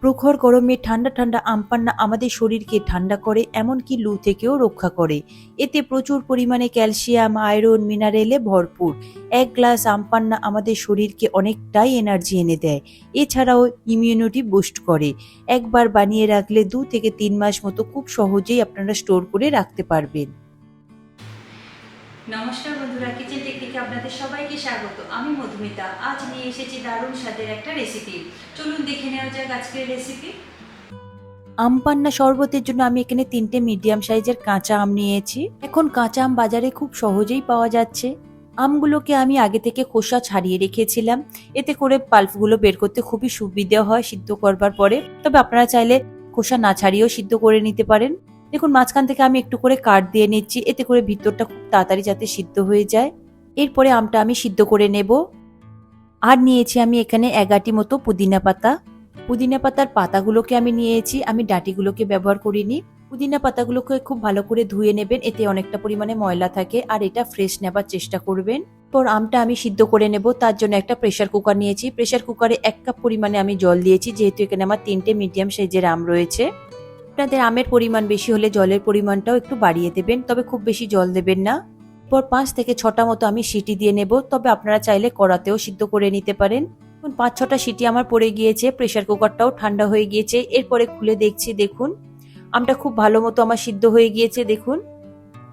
প্রখর গরমে ঠান্ডা ঠান্ডা আমপান্না আমাদের শরীরকে ঠান্ডা করে, এমনকি লু থেকেও রক্ষা করে। এতে প্রচুর পরিমাণে ক্যালসিয়াম, আয়রন, মিনারেলে ভরপুর। এক গ্লাস আমপান্না আমাদের শরীরকে অনেকটাই এনার্জি এনে দেয়। এছাড়াও ইমিউনিটি বুস্ট করে। একবার বানিয়ে রাখলে দু থেকে তিন মাস মতো খুব সহজেই আপনারা স্টোর করে রাখতে পারবেন। নমস্কার বন্ধুরা কিচেন টেকনিকে আপনাদের সবাইকে স্বাগত। আমি মধুমিতা। আজ নিয়ে এসেছি দারুণ স্বাদের একটা রেসিপি চলুন দেখে নেওয়া যাক আজকের রেসিপি আমপান্না শরবতের জন্য আমি এখানে তিনটে মিডিয়াম সাইজের কাঁচা আম নিয়েছি। এখন কাঁচা আম বাজারে খুব সহজেই পাওয়া যাচ্ছে। আমগুলোকে আমি আগে থেকে খোসা ছাড়িয়ে রেখেছিলাম। এতে করে পাল্পগুলো বের করতে খুবই সুবিধা হয় সিদ্ধ করবার পরে। তবে আপনারা চাইলে খোসা না ছাড়িয়েও সিদ্ধ করে নিতে পারেন। দেখুন, মাঝখান থেকে আমি একটু করে কাট দিয়ে নিচ্ছি। এতে করে ভিতরটা খুব তাড়াতাড়ি যাতে সিদ্ধ হয়ে যায়। এরপরে আমটা আমি সিদ্ধ করে নেব। আর নিয়েছি আমি এখানে এগাটি মতো পুদিনা পাতা। পুদিনা পাতার পাতাগুলোকে আমি নিয়েছি। আমি ডাঁটিগুলোকে ব্যবহার করিনি। পুদিনা পাতাগুলোকে খুব ভালো করে ধুয়ে নেবেন। এতে অনেকটা পরিমাণে ময়লা থাকে আর এটা ফ্রেশ নেবার চেষ্টা করবেন। পর আমটা আমি সিদ্ধ করে নেব। তার জন্য একটা প্রেশার কুকার নিয়েছি। প্রেশার কুকারে এক কাপ পরিমাণে আমি জল দিয়েছি। যেহেতু এখানে আমার তিনটে মিডিয়াম সাইজের আম রয়েছে। আপনাদের আমের পরিমাণ বেশি হলে জলের পরিমাণটাও একটু বাড়িয়ে দেবেন, তবে খুব বেশি জল দেবেন না। পর পাঁচ থেকে ছটা মতো আমি সিটি দিয়ে নেব, তবে আপনারা চাইলে কড়াতেও সিদ্ধ করে নিতে পারেন। এখন পাঁচ ছটা সিটি আমার পড়ে গিয়েছে প্রেশার কুকারটাও ঠান্ডা হয়ে গিয়েছে, এরপরে খুলে দেখছি, দেখুন, আমটা খুব ভালো মতো আমার সিদ্ধ হয়ে গিয়েছে, দেখুন।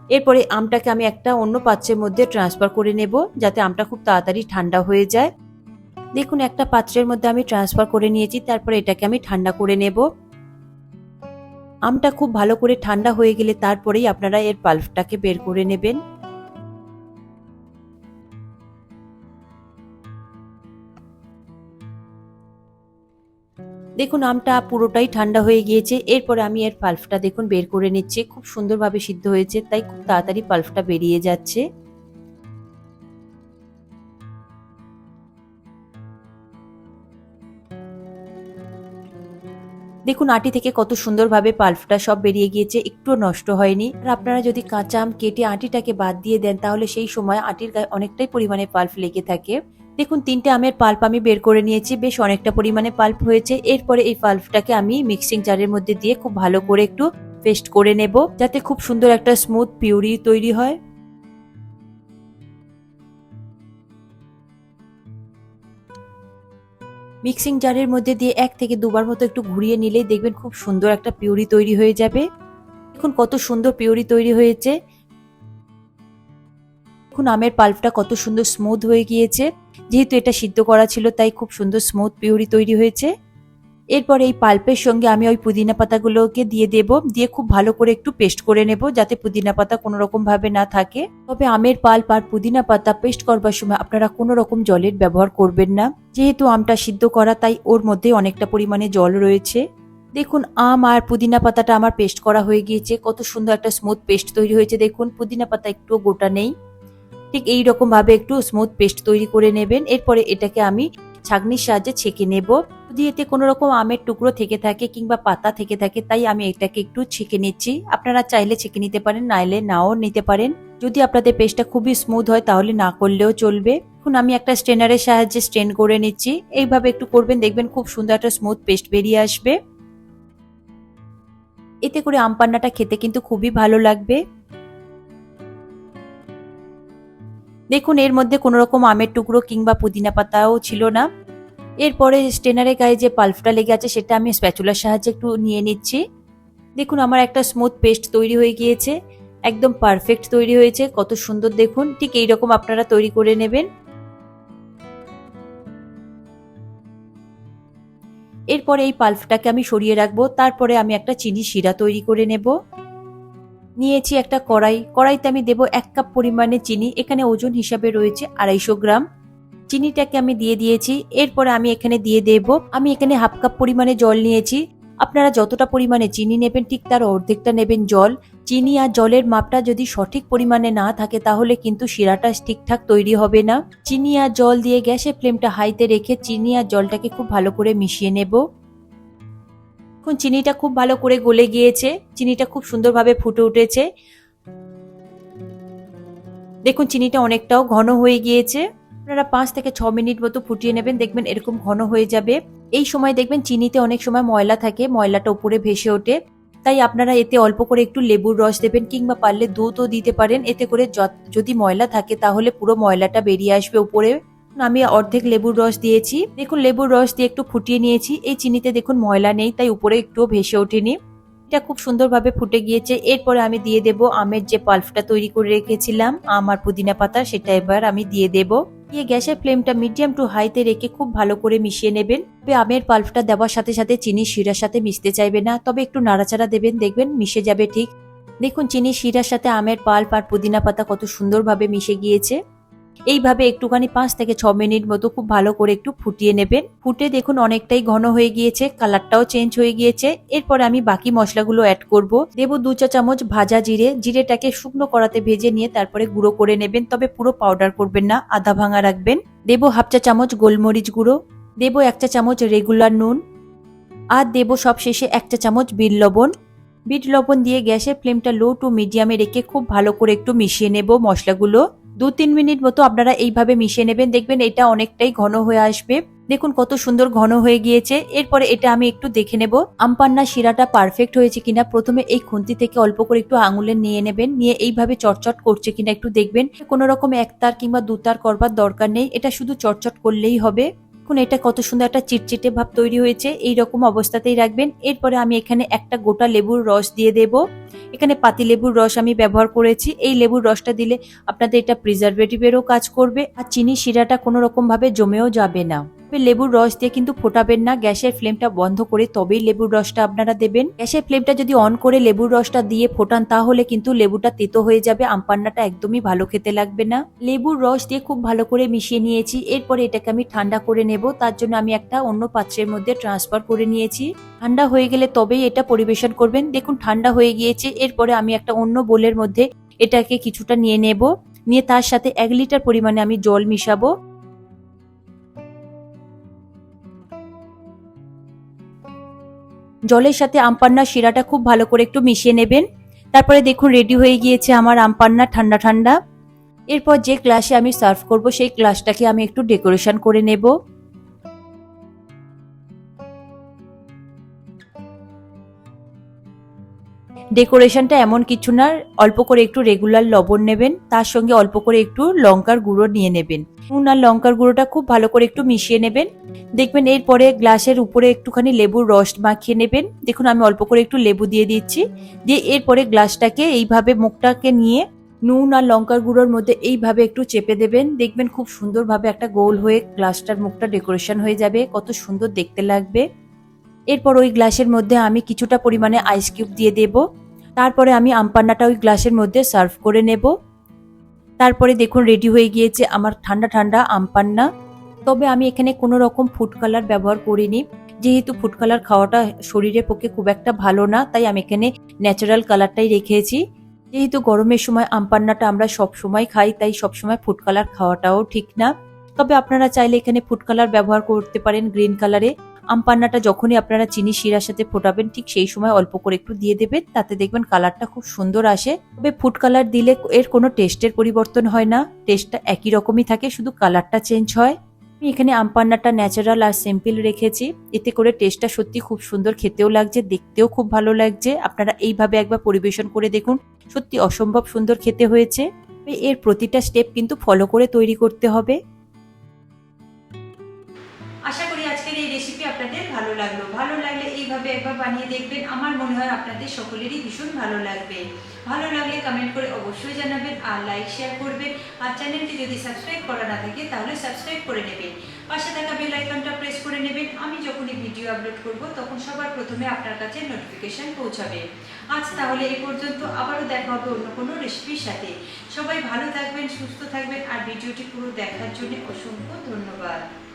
এরপরে আমটাকে আমি একটা অন্য পাত্রের মধ্যে ট্রান্সফার করে নেব, যাতে আমটা খুব তাড়াতাড়ি ঠান্ডা হয়ে যায়। দেখুন, একটা পাত্রের মধ্যে আমি ট্রান্সফার করে নিয়েছি, তারপরে এটাকে আমি ঠান্ডা করে নেব। আমটা খুব ভালো করে ঠান্ডা হয়ে গেলে তারপরেই আপনারা এর পাল্পটাকে বের করে নেবেন। দেখুন, আমটা পুরোটাই ঠান্ডা হয়ে গিয়েছে। এরপরে আমি এর পাল্পটা দেখুন বের করে নিচ্ছি। খুব সুন্দরভাবে সিদ্ধ হয়েছে, তাই খুব তাড়াতাড়ি পাল্পটা বেরিয়ে যাচ্ছে। দেখুন আটি থেকে কত সুন্দরভাবে পাল্পটা সব বেরিয়ে গিয়েছে একটু নষ্ট হয়নি। আর আপনারা যদি কাঁচা আম কেটে আটিটাকে বাদ দিয়ে দেন, তাহলে সেই সময় আটির গায়ে অনেকটাই পরিমাণে পাল্প লেগে থাকে। দেখুন, তিনটে আমের পাল্প আমি বের করে নিয়েছি, বেশ অনেকটা পরিমাণে পাল্প হয়েছে। এরপরে এই পাল্পটাকে আমি মিক্সিং জারের মধ্যে দিয়ে খুব ভালো করে একটু পেস্ট করে নেব, যাতে খুব সুন্দর একটা স্মুথ পিউরি তৈরি হয়। মিক্সিং জারের মধ্যে দিয়ে এক থেকে দুবার মতো একটু ঘুরিয়ে নিলেই দেখবেন খুব সুন্দর একটা পিউরি তৈরি হয়ে যাবে। এখন কত সুন্দর পিউরি তৈরি হয়েছে। এখন আমের পাল্পটা কত সুন্দর স্মুথ হয়ে গিয়েছে। যেহেতু এটা সিদ্ধ করা ছিল, তাই খুব সুন্দর স্মুথ পিউরি তৈরি হয়েছে। এরপর এই পাল্পের সঙ্গে আমি ওই পুদিনা পাতাগুলোকে দিয়ে দেব, দিয়ে খুব ভালো করে একটু পেস্ট করে নেব যাতে পুদিনা পাতা কোনো রকম ভাবে না থাকে। তবে আমের পাল্প আর পুদিনা পাতা পেস্ট করবার সময় আপনারা কোনো রকম জলের ব্যবহার করবেন না। যেহেতু আমটা সিদ্ধ করা, তাই ওর মধ্যে অনেকটা পরিমাণে জল রয়েছে। দেখুন, আম আর পুদিনা পাতাটা আমার পেস্ট করা হয়ে গিয়েছে। কত সুন্দর একটা স্মুথ পেস্ট তৈরি হয়েছে। দেখুন, পুদিনা পাতা একটু গোটা নেই। ঠিক এই রকম ভাবে একটু স্মুথ পেস্ট তৈরি করে নেবেন। এরপরে এটাকে আমি ছাগনির সাহায্যে ছেঁকে নেব। যদি এতে কোনো রকম আমের টুকরো থেকে থাকে কিংবা পাতা থেকে থাকে, তাই আমি এটাকে একটু ছেঁকে নিচ্ছি। আপনারা চাইলে ছেঁকে নিতে পারেন, নাইলে নাও নিতে পারেন। যদি আপনাদের পেস্টটা খুবই স্মুথ হয়, তাহলে না করলেও চলবে। এখন আমি একটা স্ট্রেনারের সাহায্যে স্ট্রেন করে নিচ্ছি। এইভাবে একটু করবেন, দেখবেন খুব সুন্দর একটা স্মুথ পেস্ট বেরিয়ে আসবে। এতে করে আম পান্নাটা খেতে কিন্তু খুবই ভালো লাগবে। দেখুন, এর মধ্যে কোনো রকম আমের টুকরো কিংবা পুদিনা পাতাও ছিল না। এরপরে স্টেনারের গায়ে যে পাল্পটা লেগে আছে, সেটা আমি স্প্যাচুলার সাহায্যে একটু নিয়ে নিচ্ছি। দেখুন, আমার একটা স্মুথ পেস্ট তৈরি হয়ে গিয়েছে। একদম পারফেক্ট তৈরি হয়েছে। কত সুন্দর দেখুন। ঠিক এই রকম আপনারা তৈরি করে নেবেন। এরপরে এই পাল্পটাকে আমি সরিয়ে রাখব। তারপরে আমি একটা চিনি শিরা তৈরি করে নেব। নিয়েছি একটা কড়াই। কড়াইতে আমি দেব এক কাপ পরিমাণে চিনি। এখানে ওজন হিসাবে রয়েছে আড়াইশো গ্রাম। চিনিটাকে আমি দিয়ে দিয়েছি। এরপরে আমি এখানে দিয়ে দেব, আমি এখানে হাফ কাপ পরিমাণে জল নিয়েছি। আপনারা যতটা পরিমাণে চিনি নেবেন, ঠিক তার অর্ধেকটা নেবেন জল। চিনি আর জলের মাপটা যদি সঠিক পরিমাণে না থাকে, তাহলে কিন্তু শিরাটা ঠিকঠাক তৈরি হবে না। চিনি আর জল দিয়ে গ্যাসের ফ্লেমটা হাইতে রেখে চিনি আর জলটাকে খুব ভালো করে মিশিয়ে নেব। এখন চিনিটা খুব ভালো করে গলে গিয়েছে। চিনিটা খুব সুন্দরভাবে ফুটে উঠেছে। দেখুন, চিনিটা অনেকটাও ঘন হয়ে গিয়েছে। আপনারা পাঁচ থেকে ছ মিনিট মতো ফুটিয়ে নেবেন, দেখবেন এরকম ঘন হয়ে যাবে। এই সময় দেখবেন, চিনিতে অনেক সময় ময়লা থাকে, ময়লাটা উপরে ভেসে ওঠে। তাই আপনারা এতে অল্প করে একটু লেবুর রস দেবেন কিংবা পারলে দুধও দিতে পারেন। এতে করে যদি ময়লা থাকে, তাহলে পুরো ময়লাটা বেরিয়ে আসবে উপরে। আমি অর্ধেক লেবুর রস দিয়েছি। দেখুন, লেবুর রস দিয়ে একটু ফুটিয়ে নিয়েছি। এই চিনিতে দেখুন ময়লা নেই, তাই উপরে একটু ভেসে ওঠেনি। এটা খুব সুন্দরভাবে ফুটে গিয়েছে। এরপরে আমি দিয়ে দেব আমের যে পাল্পটা তৈরি করে রেখেছিলাম আম আর পুদিনা পাতা, সেটা এবার আমি দিয়ে দেব। দিয়ে গ্যাসের ফ্লেমটা মিডিয়াম টু হাইতে রেখে খুব ভালো করে মিশিয়ে নেবেন। তবে আমের পাল্পটা দেওয়ার সাথে সাথে চিনি শিরার সাথে মিশতে চাইবে না, তবে একটু নাড়াচাড়া দেবেন, দেখবেন মিশে যাবে ঠিক। দেখুন, চিনি শিরার সাথে আমের পাল্প আর পুদিনা পাতা কত সুন্দরভাবে মিশে গিয়েছে। এইভাবে একটুখানি পাঁচ থেকে ছ মিনিট মতো খুব ভালো করে একটু ফুটিয়ে নেবেন। ফুটে দেখুন অনেকটাই ঘন হয়ে গিয়েছে, কালারটাও চেঞ্জ হয়ে গিয়েছে। এরপর আমি বাকি মশলাগুলো অ্যাড করব। দেব দু চা চামচ ভাজা জিরে, জিরেটাকে শুকনো করাতে ভেজে নিয়ে তারপরে গুঁড়ো করে নেবেন, তবে পুরো পাউডার করবেন না, আধা ভাঙা রাখবেন। দেব হাফ চা চামচ গোলমরিচ গুঁড়ো, দেব এক চা চামচ রেগুলার নুন, আর দেব সব শেষে এক চা চামচ বিট লবণ। বিট লবণ দিয়ে গ্যাসের ফ্লেমটা লো টু মিডিয়ামে রেখে খুব ভালো করে একটু মিশিয়ে নেব মশলাগুলো। দু তিন মিনিট মতো আপনারা এইভাবে মিশিয়ে নেবেন। দেখবেন এটা অনেকটাই ঘন হয়ে আসবে। দেখুন কত সুন্দর ঘন হয়ে গিয়েছে। এরপরে এটা আমি একটু দেখে নেব। আমপান্না শিরাটা পারফেক্ট হয়েছে কিনা। প্রথমে এই খুন্তি থেকে অল্প করে একটু আঙুলে নিয়ে নেবেন। নিয়ে এইভাবে চটচট করছে কিনা একটু দেখবেন। কোনো রকম একতার কিংবা দুতার করবার দরকার নেই। এটা শুধু চটচট করলেই হবে। দেখুন এটা কত সুন্দর একটা চিটচিটে ভাব তৈরি হয়েছে। এই রকম অবস্থাতেই রাখবেন। এরপরে আমি এখানে একটা গোটা লেবুর রস দিয়ে দেব। এখানে পাতি লেবুর রস আমি ব্যবহার করেছি। এই লেবুর রসটা দিলে আপনাদের এটা প্রিজারভেটিভেরও কাজ করবে। আর চিনি শিরাটা কোনো রকম ভাবে জমেও যাবে না। লেবুর রস দিয়ে কিন্তু ফোটাবেন না। গ্যাসের ফ্লেমটা বন্ধ করে তবেই লেবুর রসটা আপনারা দেবেন। গ্যাসের ফ্লেমটা যদি অন করে লেবুর রসটা দিয়ে ফোটান, তাহলে কিন্তু লেবুটা তেতো হয়ে যাবে, আমপান্নাটা একদমই ভালো খেতে লাগবে না। লেবুর রস দিয়ে খুব ভালো করে মিশিয়ে নিয়েছি। এরপরে এটাকে আমি ঠান্ডা করে নেব। তার জন্য আমি একটা অন্য পাত্রের মধ্যে ট্রান্সফার করে নিয়েছি। ঠান্ডা হয়ে গেলে তবেই এটা পরিবেশন করবেন। দেখুন, ঠান্ডা হয়ে গিয়েছে। এরপরে আমি একটা অন্য বোলের মধ্যে এটাকে কিছুটা নিয়ে নেব। নিয়ে তার সাথে এক লিটার পরিমাণে আমি জল মিশাবো। জলের সাথে আমপান্না শিরাটা খুব ভালো করে একটু মিশিয়ে নেবেন। তারপরে দেখুন রেডি হয়ে গিয়েছে আমার আমপান্না ঠান্ডা ঠান্ডা। এরপর যে ক্লাসে আমি সার্ভ করব, সেই ক্লাসটাকে আমি একটু ডেকোরেশন করে নেব। ডেকোরেশনটা এমন কিছু না, অল্প করে একটু রেগুলার লবণ নেবেন, তার সঙ্গে অল্প করে একটু লঙ্কার গুঁড়ো নিয়ে নেবেন। নুন আর লঙ্কার গুঁড়োটা খুব ভালো করে একটু মিশিয়ে নেবেন। দেখবেন এরপরে গ্লাসের উপরে একটুখানি লেবুর রস মাখিয়ে নেবেন। দেখুন আমি অল্প করে একটু লেবু দিয়ে দিচ্ছি। দিয়ে এরপরে গ্লাসটাকে এইভাবে মুখটাকে নিয়ে নুন আর লঙ্কার গুঁড়োর মধ্যে এইভাবে একটু চেপে দেবেন। দেখবেন খুব সুন্দরভাবে একটা গোল হয়ে গ্লাসটার মুখটা ডেকোরেশন হয়ে যাবে। কত সুন্দর দেখতে লাগবে। এরপর ওই গ্লাসের মধ্যে আমি কিছুটা পরিমাণে আইস কিউব দিয়ে দেব। তারপরে আমি আমপান্নাটা ওই গ্লাসের মধ্যে সার্ভ করে নেব। তারপরে দেখুন রেডি হয়ে গিয়েছে আমার ঠান্ডা ঠান্ডা আমপান্না। তবে আমি এখানে কোনো রকম ফুড কালার ব্যবহার করিনি। যেহেতু ফুড কালার খাওয়াটা শরীরের পক্ষে খুব একটা ভালো না, তাই আমি এখানে ন্যাচারাল কালারটাই রেখেছি। যেহেতু গরমের সময় আমপান্নাটা আমরা সব সময় খাই, তাই সব সময় ফুড কালার খাওয়াটাও ঠিক না। তবে আপনারা চাইলে এখানে ফুড কালার ব্যবহার করতে পারেন গ্রিন কালারে আমপান্নাটা যখনই আপনারা চিনি শিরার সাথে ফোটাবেন, ঠিক সেই সময় অল্প করে একটু দিয়ে দেবেন, তাতে দেখবেন কালারটা খুব সুন্দর আসে। তবে ফুড কালার দিলে এর কোনো টেস্টের পরিবর্তন হয় না, টেস্টটা একই রকমই থাকে, শুধু কালারটা চেঞ্জ হয়। আমি এখানে আমপান্নাটা ন্যাচারাল আর সিম্পল রেখেছি, এতে করে টেস্টটা সত্যি খুব সুন্দর খেতেও লাগছে, দেখতেও খুব ভালো লাগছে। আপনারা এইভাবে একবার পরিবেশন করে দেখুন, সত্যি অসম্ভব সুন্দর খেতে হয়েছে। এর প্রতিটা স্টেপ কিন্তু ফলো করে তৈরি করতে হবে। লাগল। ভালো লাগলে এইভাবে একবার বানিয়ে দেখবেন। আমার মনে হয় আপনাদের সকলেরই ভীষণ ভালো লাগবে। ভালো লাগলে কমেন্ট করে অবশ্যই জানাবেন আর লাইক শেয়ার করবেন। আর চ্যানেলটি যদি সাবস্ক্রাইব করা না থাকে, তাহলে সাবস্ক্রাইব করে নেবেন। পাশে থাকা বেল আইকনটা প্রেস করে নেবেন। আমি যখনই ভিডিও আপলোড করব, তখন সবার প্রথমে আপনার কাছে নোটিফিকেশন পৌঁছাবে। আজ তাহলে এই পর্যন্ত। আবারও দেখা হবে অন্য কোনো রেসিপির সাথে। সবাই ভালো থাকবেন, সুস্থ থাকবেন। আর ভিডিওটি পুরো দেখার জন্য অসংখ্য ধন্যবাদ।